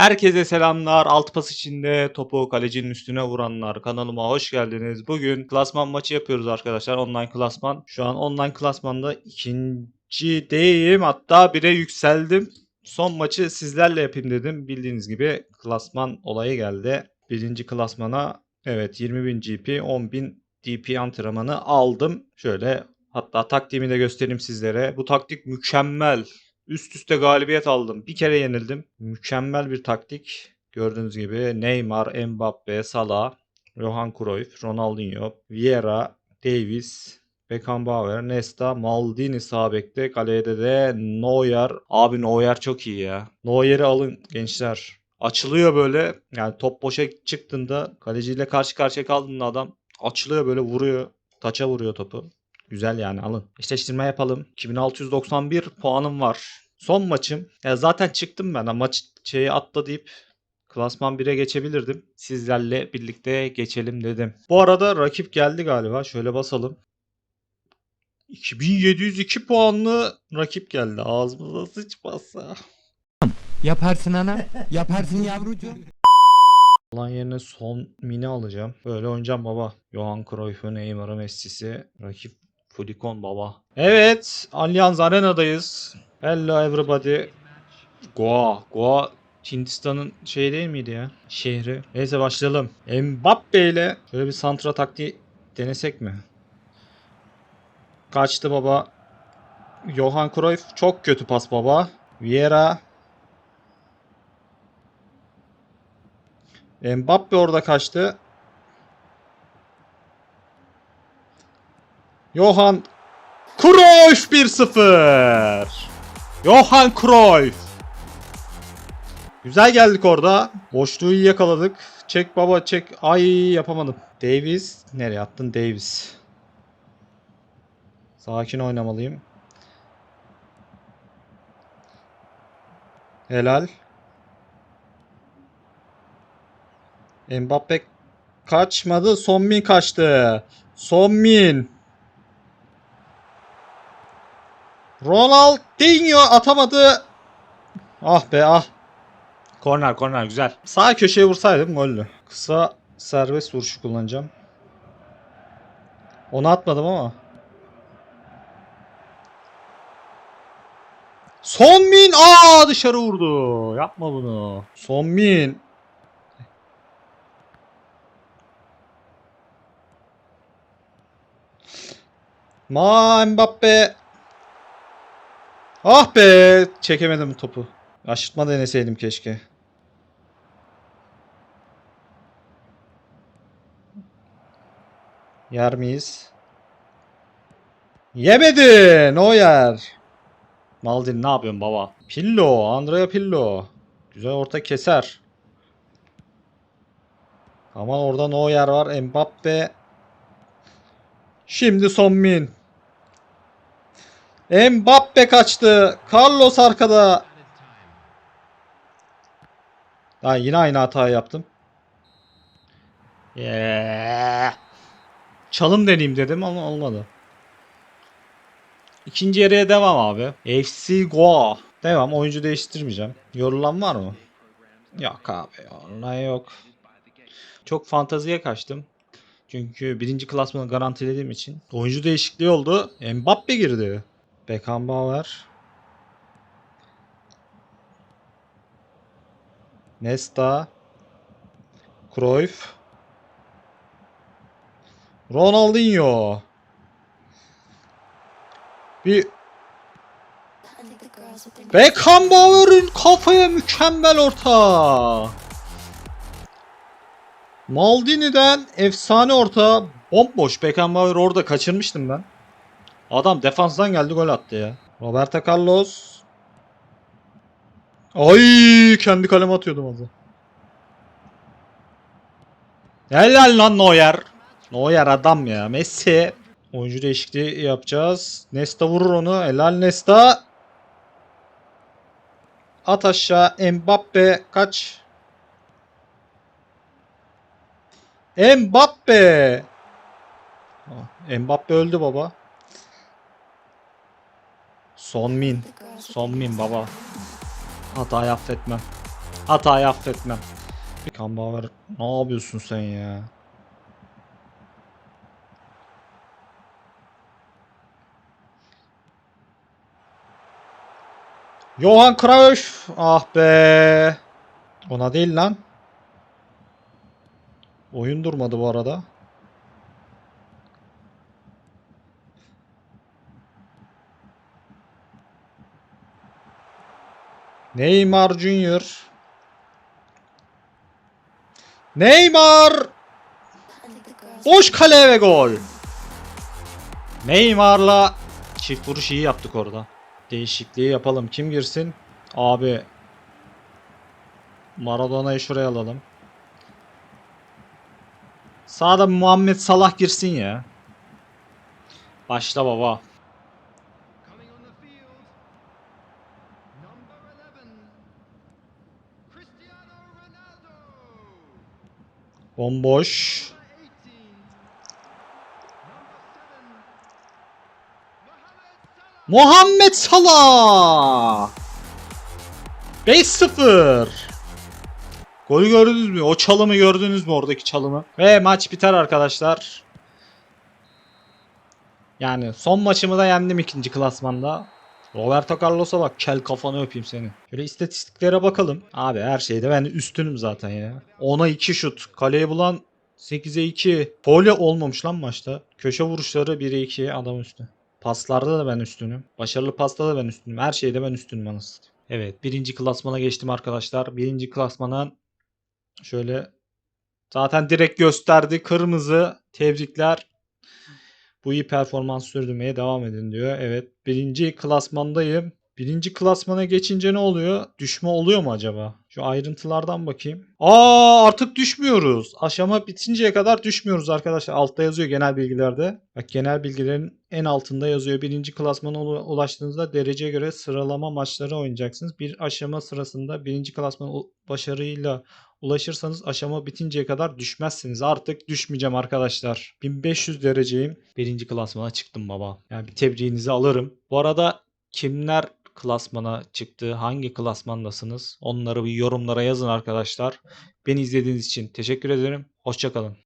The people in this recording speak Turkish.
Herkese selamlar. Alt pas içinde topu kalecinin üstüne vuranlar. Kanalıma hoş geldiniz. Bugün klasman maçı yapıyoruz arkadaşlar. Online klasman. Şu an online klasmanda ikincideyim. Hatta bire yükseldim. Son maçı sizlerle yapayım dedim. Bildiğiniz gibi klasman olayı geldi. Birinci klasmana evet 20.000 GP 10.000 DP antrenmanı aldım. Şöyle hatta taktiğimi de göstereyim sizlere. Bu taktik mükemmel. Üst üste galibiyet aldım. Bir kere yenildim. Mükemmel bir taktik. Gördüğünüz gibi Neymar, Mbappe, Salah, Johan Cruyff, Ronaldinho, Vieira, Davis, Beckenbauer, Nesta, Maldini sağ bekte. Kalede de Neuer. Abi Neuer çok iyi ya. Neuer'i alın gençler. Açılıyor böyle. Yani top boşa çıktığında kaleciyle karşı karşıya kaldığında adam açılıyor böyle vuruyor. Taça vuruyor topu. Güzel yani alın. Eşleştirme yapalım. 2691 puanım var. Son maçım. Ya zaten çıktım ben. Ha, Maç şeyi atla deyip klasman 1'e geçebilirdim. Sizlerle birlikte geçelim dedim. Bu arada rakip geldi galiba. Şöyle basalım. 2702 puanlı rakip geldi. Ağzımıza sıçmasa. Yaparsın ana. Yaparsın yavrucuğum. Lan yerine son mini alacağım. Böyle oynayacağım baba. Johan Cruyff'u, Neymar'ı, Messi'si. Rakip Fulikon baba. Evet. Allianz Arena'dayız. Hello everybody. Goa. Goa Hindistan'ın şey değil miydi ya? Şehri. Neyse başlayalım. Mbappe ile şöyle bir santra taktiği denesek mi? Kaçtı baba. Johan Cruyff çok kötü pas baba. Vieira Mbappe orada kaçtı. Johan Cruyff 1-0. Johan Cruyff. Güzel geldik orada. Boşluğu iyi yakaladık. Çek baba çek. Ay yapamadım. Davis. Nereye attın Davis? Sakin oynamalıyım. Helal. Mbappe kaçmadı. Sonmin kaçtı. Sonmin. Ronaldinho atamadı. Ah be ah. Korner korner güzel. Sağ köşeye vursaydım gollü. Kısa serbest vuruşu kullanacağım. Onu atmadım ama. Sonmin aa dışarı vurdu. Yapma bunu. Sonmin. Ma Mbappe. Ah be çekemedim topu. Aşırtma deneseydim keşke. Yer miyiz? Yemedi. No yer. Maldini ne yapıyorsun baba? Pillo. Andrea Pillo. Güzel orta keser. Aman orada no yer var. Mbappe. Şimdi Son Min. Mbappe kaçtı. Carlos arkada. Ha, yine aynı hatayı yaptım. Yeah. Çalım deneyeyim dedim ama olmadı. İkinci yarıya devam abi. FC Goa. Devam. Oyuncu değiştirmeyeceğim. Yorulan var mı? Yok abi. Yorulan yok. Çok fanteziye kaçtım. Çünkü birinci klasmanı garantilediğim için. Oyuncu değişikliği oldu. Mbappe girdi. Beckenbauer. Nesta. Cruyff. Ronaldinho. Bir Beckenbauer'ın kafaya mükemmel orta. Maldini'den efsane orta. Bomboş Beckenbauer orada kaçırmıştım ben. Adam defanstan geldi gol attı ya. Roberto Carlos. Ay kendi kaleme atıyordum az. Helal lan Neuer. Neuer adam ya. Messi. Oyuncu değişikliği yapacağız. Nesta vurur onu. Helal Nesta. At aşağı. Mbappe kaç. Mbappe. Ah, Mbappe öldü baba. Son min. Son min baba. Hatayı affetmem. Hatayı affetmem. Kambauer ne yapıyorsun sen ya? Johan Cruyff. Ah be. Ona değil lan. Oyun durmadı bu arada. Neymar Junior. Neymar! Boş kale ve gol. Neymar'la çift vuruş iyi yaptık orada. Değişikliği yapalım. Kim girsin? Abi. Maradona'yı şuraya alalım. Sağda Muhammed Salah girsin ya. Başla baba. Bomboş. Number 18, number 7, Mohamed Salah. Muhammed Salah. 5-0. Golü gördünüz mü? O çalımı gördünüz mü oradaki çalımı? Ve maç biter arkadaşlar. Yani son maçımı da yendim ikinci klasmanda. Roberto Carlos'a bak kel kafanı öpeyim seni. Şöyle istatistiklere bakalım. Abi her şeyde ben üstünüm zaten ya. 10'a 2 şut. Kaleyi bulan 8'e 2. Pole olmamış lan maçta. Köşe vuruşları 1'e 2 adam üstü. Paslarda da ben üstünüm. Başarılı pasta da ben üstünüm. Her şeyde ben üstünüm anasını. Evet birinci klasmana geçtim arkadaşlar. Birinci klasmana şöyle zaten direkt gösterdi. Kırmızı tebrikler. Bu iyi performans sürdürmeye devam edin diyor. Evet birinci klasmandayım. Birinci klasmana geçince ne oluyor? Düşme oluyor mu acaba? Şu ayrıntılardan bakayım. Aa artık düşmüyoruz. Aşama bitinceye kadar düşmüyoruz arkadaşlar. Altta yazıyor genel bilgilerde. Bak genel bilgilerin en altında yazıyor. Birinci klasmana ula- ulaştığınızda dereceye göre sıralama maçları oynayacaksınız. Bir aşama sırasında birinci klasmana başarıyla ulaşırsanız aşama bitinceye kadar düşmezsiniz. Artık düşmeyeceğim arkadaşlar. 1500 dereceyim. Birinci klasmana çıktım baba. Yani bir tebriğinizi alırım. Bu arada kimler klasmana çıktı? Hangi klasmandasınız? Onları bir yorumlara yazın arkadaşlar. Beni izlediğiniz için teşekkür ederim. Hoşçakalın.